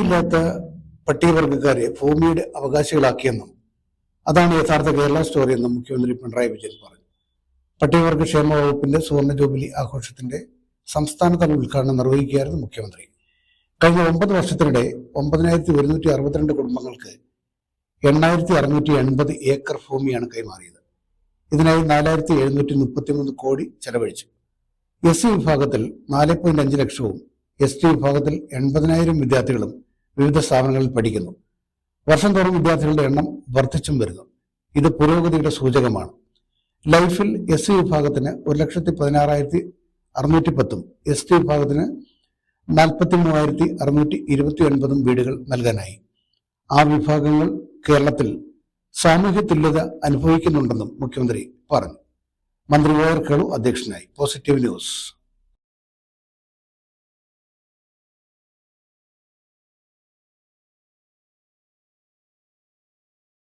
ഭൂമിയില്ലാത്ത പട്ടികവർഗക്കാരെ ഭൂമിയുടെ അവകാശികളാക്കിയെന്നും അതാണ് യഥാർത്ഥ കേരള സ്റ്റോറി എന്നും മുഖ്യമന്ത്രി പിണറായി വിജയൻ പറഞ്ഞു. പട്ടികവർഗ ക്ഷേമ വകുപ്പിന്റെ സുവർണ ജൂബിലി ആഘോഷത്തിന്റെ സംസ്ഥാനതല ഉദ്ഘാടനം നിർവഹിക്കുകയായിരുന്നു മുഖ്യമന്ത്രി. കഴിഞ്ഞ ഒമ്പത് വർഷത്തിനിടെ ഒമ്പതിനായിരത്തി ഒരുന്നൂറ്റി അറുപത്തിരണ്ട് കുടുംബങ്ങൾക്ക് എണ്ണായിരത്തി അറുന്നൂറ്റി എൺപത് ഏക്കർ ഭൂമിയാണ് കൈമാറിയത്. ഇതിനായി നാലായിരത്തി എഴുന്നൂറ്റി മുപ്പത്തിമൂന്ന് കോടി ചെലവഴിച്ചു. എസ് സി വിഭാഗത്തിൽ നാല് പോയിന്റ് അഞ്ച് ലക്ഷവും എസ് ടി വിഭാഗത്തിൽ എൺപതിനായിരം വിദ്യാർത്ഥികളും വിവിധ സ്ഥാപനങ്ങളിൽ പഠിക്കുന്നു. വർഷം തോറും വിദ്യാർത്ഥികളുടെ എണ്ണം വർദ്ധിച്ചും വരുന്നു. ഇത് പുരോഗതിയുടെ സൂചകമാണ്. ലൈഫിൽ എസ് സി വിഭാഗത്തിന് ഒരു ലക്ഷത്തി പതിനാറായിരത്തി അറുന്നൂറ്റി പത്തും എസ് ടി വിഭാഗത്തിന് നാൽപ്പത്തി മൂവായിരത്തി അറുന്നൂറ്റി ഇരുപത്തി ഒൻപതും വീടുകൾ നൽകാനായി. ആ വിഭാഗങ്ങൾ കേരളത്തിൽ സാമൂഹ്യ തുല്യത അനുഭവിക്കുന്നുണ്ടെന്നും മുഖ്യമന്ത്രി പറഞ്ഞു. മന്ത്രി ഒ ആർ കേളു അധ്യക്ഷനായി. Positive news.